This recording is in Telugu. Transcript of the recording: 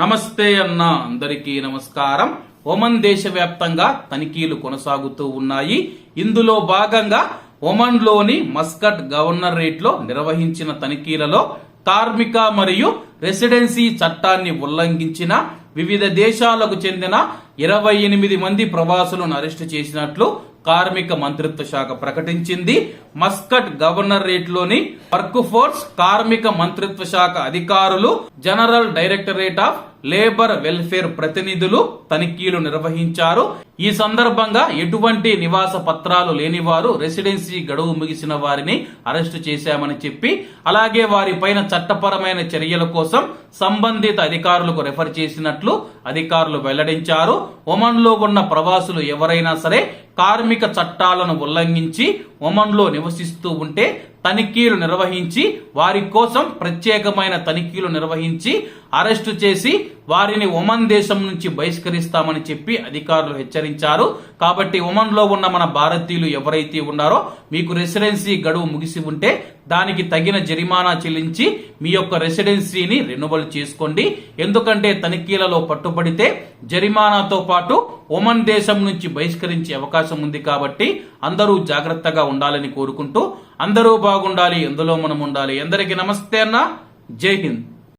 నమస్తే అన్న అందరికీ నమస్కారం. ఒమన్ దేశవ్యాప్తంగా తనిఖీలు కొనసాగుతూ ఉన్నాయి. ఇందులో భాగంగా ఒమన్లోని మస్కట్ గవర్నరేట్లో నిర్వహించిన తనిఖీలలో కార్మిక మరియు రెసిడెన్సీ చట్టాన్ని ఉల్లంఘించిన వివిధ దేశాలకు చెందిన ఇరవై ఎనిమిది మంది ప్రవాసులను అరెస్టు చేసినట్లు కార్మిక మంత్రిత్వ శాఖ ప్రకటించింది. మస్కట్ గవర్నరేట్లోని వర్క్ ఫోర్స్ కార్మిక మంత్రిత్వ శాఖ అధికారులు general directorate of labour welfare ప్రతినిధులు తనిఖీలు నిర్వహించారు. ఈ సందర్భంగా ఎటువంటి నివాస పత్రాలు లేని వారు రెసిడెన్సీ గడువు ముగిసిన వారిని అరెస్టు చేశామని చెప్పి అలాగే వారి పైన చట్టపరమైన చర్యల కోసం సంబంధిత అధికారులకు రెఫర్ చేసినట్లు అధికారులు వెల్లడించారు. ఒమన్లో ఉన్న ప్రవాసులు ఎవరైనా సరే కార్మిక చట్టాలను ఉల్లంఘించి ఒమన్లో నివసిస్తూ ఉంటే తనిఖీలు నిర్వహించి వారి కోసం ప్రత్యేకమైన తనిఖీలు నిర్వహించి అరెస్టు చేసి వారిని ఒమన్ దేశం నుంచి బహిష్కరిస్తామని చెప్పి అధికారులు హెచ్చరించారు. కాబట్టి ఒమన్లో ఉన్న మన భారతీయులు ఎవరైతే ఉన్నారో మీకు రెసిడెన్సీ గడువు ముగిసి ఉంటే దానికి తగిన జరిమానా చెల్లించి మీ యొక్క రెసిడెన్సీని రెన్యువల్ చేసుకోండి. ఎందుకంటే తనిఖీలలో పట్టుబడితే జరిమానాతో పాటు ఒమన్ దేశం నుంచి బహిష్కరించే అవకాశం ఉంది కాబట్టి అందరూ జాగ్రత్తగా ఉండాలని కోరుకుంటూ అందరూ బాగుండాలి ఎందులో మనం ఉండాలి? అందరికీ నమస్తే అన్న. జై హింద్.